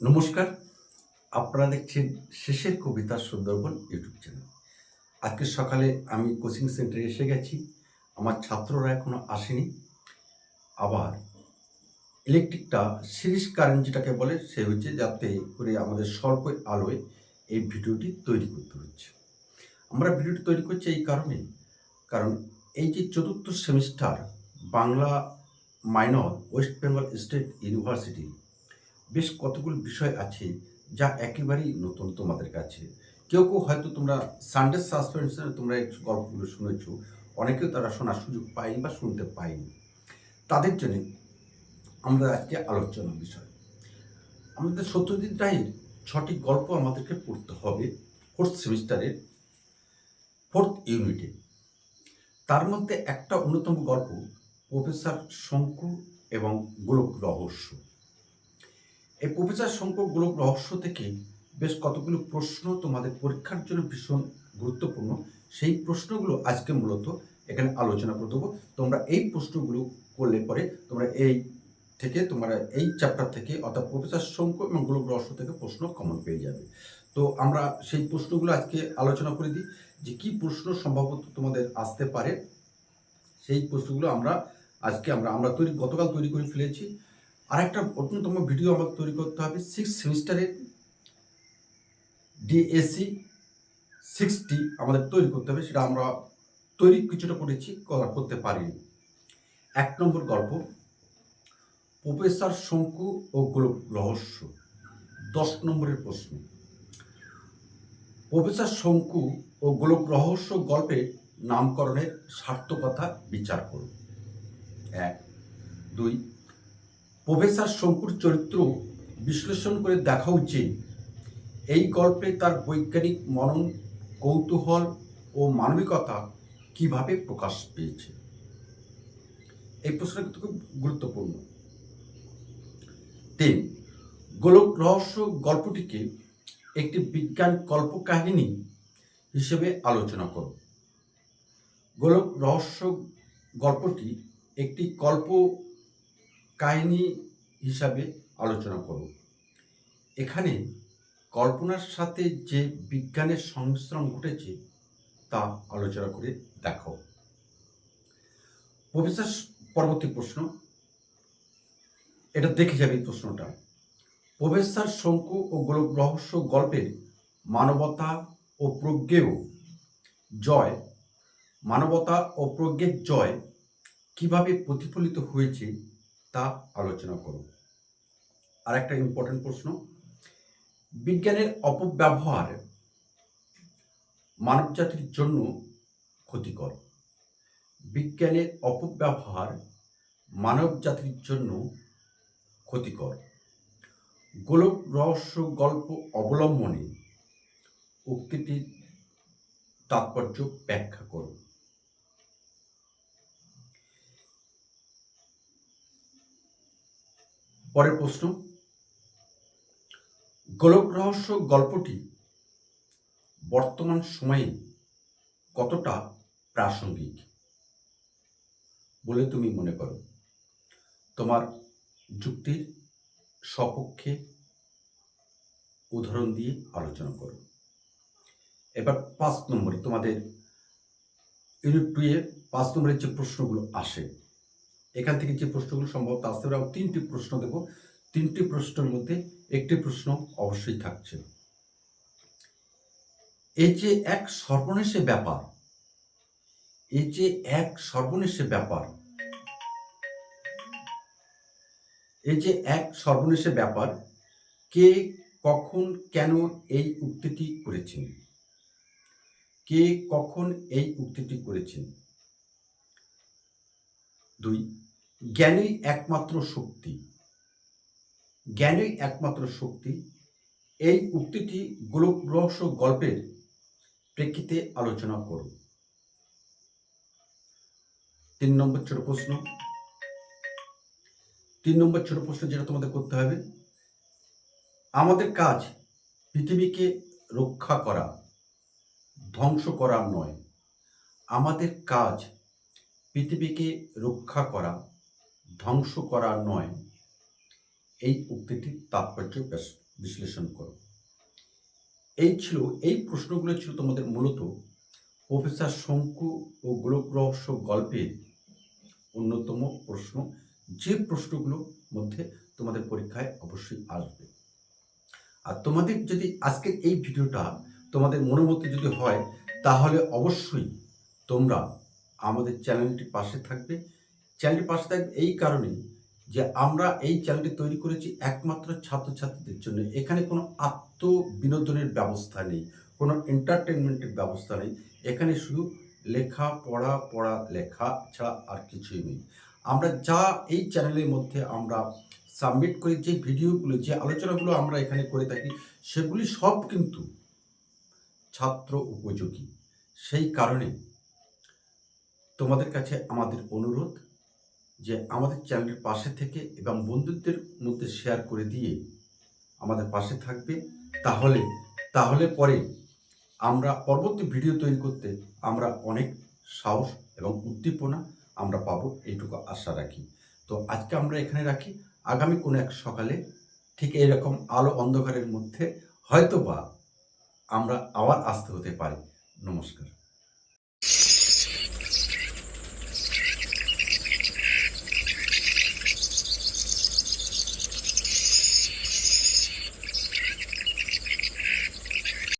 নমস্কার, আপনারা দেখছেন শেষের কবিতা সুন্দরবন ইউটিউব চ্যানেল। আজকে সকালে আমি কোচিং সেন্টারে এসে গেছি, আমার ছাত্ররা এখনও আসেনি। আবার ইলেকট্রিকটা সিরিজ কারেন্ট যেটাকে বলে, সে হচ্ছে যাতে করে আমাদের স্বল্প আলোয় এই ভিডিওটি তৈরি করতে হচ্ছে। আমরা ভিডিওটি তৈরি করছি এই কারণে কারণ এই যে চতুর্থ semester Bangla minor West Bengal State University বেশ কতগুলো বিষয় আছে যা একেবারেই নতুন তোমাদের কাছে। কেউ কেউ হয়তো তোমরা সানডে সাসপেন্সে তোমরা গল্পগুলো শুনেছ, অনেকেও তারা শোনার সুযোগ পায়নি বা শুনতে পায়নি। তাদের জন্য আমরা আজকে আলোচনা বিষয়। আমাদের সত্যজিৎ রায়ের ছটি গল্প আমাদেরকে পড়তে হবে ফোর্থ সেমিস্টারের ফোর্থ ইউনিটে তার মধ্যে একটা অন্যতম গল্প প্রফেসর শঙ্কু এবং গোলক রহস্য। এই প্রফেসর শঙ্কর গোলক রহস্য থেকে বেশ কতগুলো প্রশ্ন তোমাদের পরীক্ষার জন্য ভীষণ গুরুত্বপূর্ণ। সেই প্রশ্নগুলো আজকে মূলত এখানে আলোচনা করে দেবো। তোমরা এই প্রশ্নগুলো করলে পরে তোমরা এই থেকে তোমরা এই চ্যাপ্টার থেকে অর্থাৎ প্রফেসর শঙ্কু এবং গোলক রহস্য থেকে প্রশ্ন কমন পেয়ে যাবে। তো আমরা সেই প্রশ্নগুলো আজকে আলোচনা করে দিই যে কি প্রশ্ন সম্ভবত তোমাদের আসতে পারে। সেই প্রশ্নগুলো আমরা আজকে আমরা আমরা তৈরি গতকাল তৈরি করে ফেলেছি। আর একটা অন্যতম ভিডিও আমাদের তৈরি করতে হবে সিক্স সেমিস্টারের ডিএসসি সিক্সটি আমাদের তৈরি করতে হবে, সেটা আমরা তৈরি কিছুটা করেছি, করা করতে পারিনি। এক নম্বর গল্প, প্রফেসর শঙ্কু ও গোলক রহস্য, দশ নম্বরের প্রশ্ন। প্রফেসর শঙ্কু ও গোলক রহস্য গল্পের নামকরণের সার্থকতা বিচার করুন। এক, দুই প্রফেসর শঙ্কুর চরিত্র বিশ্লেষণ করে দেখা উচিত। এই গল্পে তার বৈজ্ঞানিক মনন, কৌতূহল ও মানবিকতা কীভাবে প্রকাশ পেয়েছে? এই প্রশ্নটা কিন্তু খুব গুরুত্বপূর্ণ। তিন, গোলক রহস্য গল্পটিকে একটি বিজ্ঞান কল্পকাহিনী হিসেবে আলোচনা করো গোলক রহস্য গল্পটি একটি কল্প কাহিনী হিসাবে আলোচনা করব এখানে কল্পনার সাথে যে বিজ্ঞানের সংমিশ্রণ ঘটেছে, তা আলোচনা করে দেখো প্রফেসর, পরবর্তী প্রশ্ন। এটা দেখে যাবে প্রশ্নটা। প্রফেসর শঙ্কু ও গোলক রহস্য গল্পের মানবতা ও প্রজ্ঞেয় জয়, মানবতা ও প্রজ্ঞের জয় কীভাবে প্রতিফলিত হয়েছে তা আলোচনা করব আর একটা ইম্পর্টেন্ট প্রশ্ন, বিজ্ঞানের অপব্যবহার মানবজাতির জন্য ক্ষতিকর। বিজ্ঞানের অপব্যবহার মানব জাতির জন্য ক্ষতিকর। গোলক রহস্য গল্প অবলম্বনে উক্তিটির তাৎপর্য ব্যাখ্যা করুন। পরের প্রশ্ন। গোলক রহস্য গল্পটি বর্তমান সময়ে কতটা প্রাসঙ্গিক? বলে তুমি মনে করো। তোমার যুক্তির সপক্ষে উদাহরণ দিয়ে আলোচনা করো। এবার পাঁচ নম্বরে তোমাদের ইউনিট টু এর পাঁচ নম্বরের যে প্রশ্নগুলো আসে এখান থেকে যে প্রশ্নগুলো সম্ভবত আসতে পারে তিনটি প্রশ্ন দেব। তিনটি প্রশ্নের মধ্যে একটি প্রশ্ন অবশ্যই থাকছে। এই যে এক সর্বনেশে ব্যাপার, এই যে এক সর্বনেশে ব্যাপার, এই যে এক সর্বনেশে ব্যাপার, কে কখন কেন এই উক্তিটি করেছেন? কে কখন এই উক্তিটি করেছেন? দুই জ্ঞানই একমাত্র শক্তি। জ্ঞানই একমাত্র শক্তি। এই উক্তিটি গোলক রহস্য গল্পের প্রেক্ষিতে আলোচনা করুন। তিন নম্বর ছোট প্রশ্ন। তিন নম্বর ছোট প্রশ্ন যেটা তোমাদের করতে হবে, আমাদের কাজ পৃথিবীকে রক্ষা করা, ধ্বংস করা নয়। আমাদের কাজ পৃথিবীকে রক্ষা করা ধ্বংস করা নয়। এই উক্তিটির তাৎপর্য বিশ্লেষণ করো। এই ছিল, এই প্রশ্নগুলো ছিল তোমাদের মূলত প্রফেসর শঙ্কু ও গোলক রহস্য গল্পের অন্যতম প্রশ্ন। যে প্রশ্নগুলোর মধ্যে তোমাদের পরীক্ষায় অবশ্যই আসবে। আর তোমাদের যদি আজকের এই ভিডিওটা তোমাদের মনের মধ্যে যদি হয়, তাহলে অবশ্যই তোমরা আমাদের চ্যানেলটির পাশে থাকবে চ্যানেলটির পাশে থাকবে এই কারণে যে আমরা এই চ্যানেলটি তৈরি করেছি একমাত্র ছাত্রছাত্রীদের জন্য। এখানে কোনো আত্মবিনোদনের ব্যবস্থা নেই, কোনো এন্টারটেনমেন্টের ব্যবস্থা নেই। এখানে শুধু লেখা, পড়া পড়া, লেখা ছাড়া আর কিছুই নেই। আমরা যা এই চ্যানেলের মধ্যে আমরা সাবমিট করি, যে ভিডিওগুলো, যে আলোচনাগুলো আমরা এখানে করে থাকি, সেগুলি সব কিন্তু ছাত্র উপযোগী। সেই কারণে তোমাদের কাছে আমাদের অনুরোধ যে আমাদের চ্যানেলের পাশে থেকে এবং বন্ধুত্বের মধ্যে শেয়ার করে দিয়ে আমাদের পাশে থাকবে। তাহলে তাহলে পরে আমরা পরবর্তী ভিডিও তৈরি করতে আমরা অনেক সাহস এবং উদ্দীপনা আমরা পাবো, এইটুকু আশা রাখি। তো আজকে আমরা এখানে রাখি। আগামী কোনো এক সকালে ঠিক এরকম আলো অন্ধকারের মধ্যে হয়তো বা আমরা আবার আসতে হতে পারি। নমস্কার।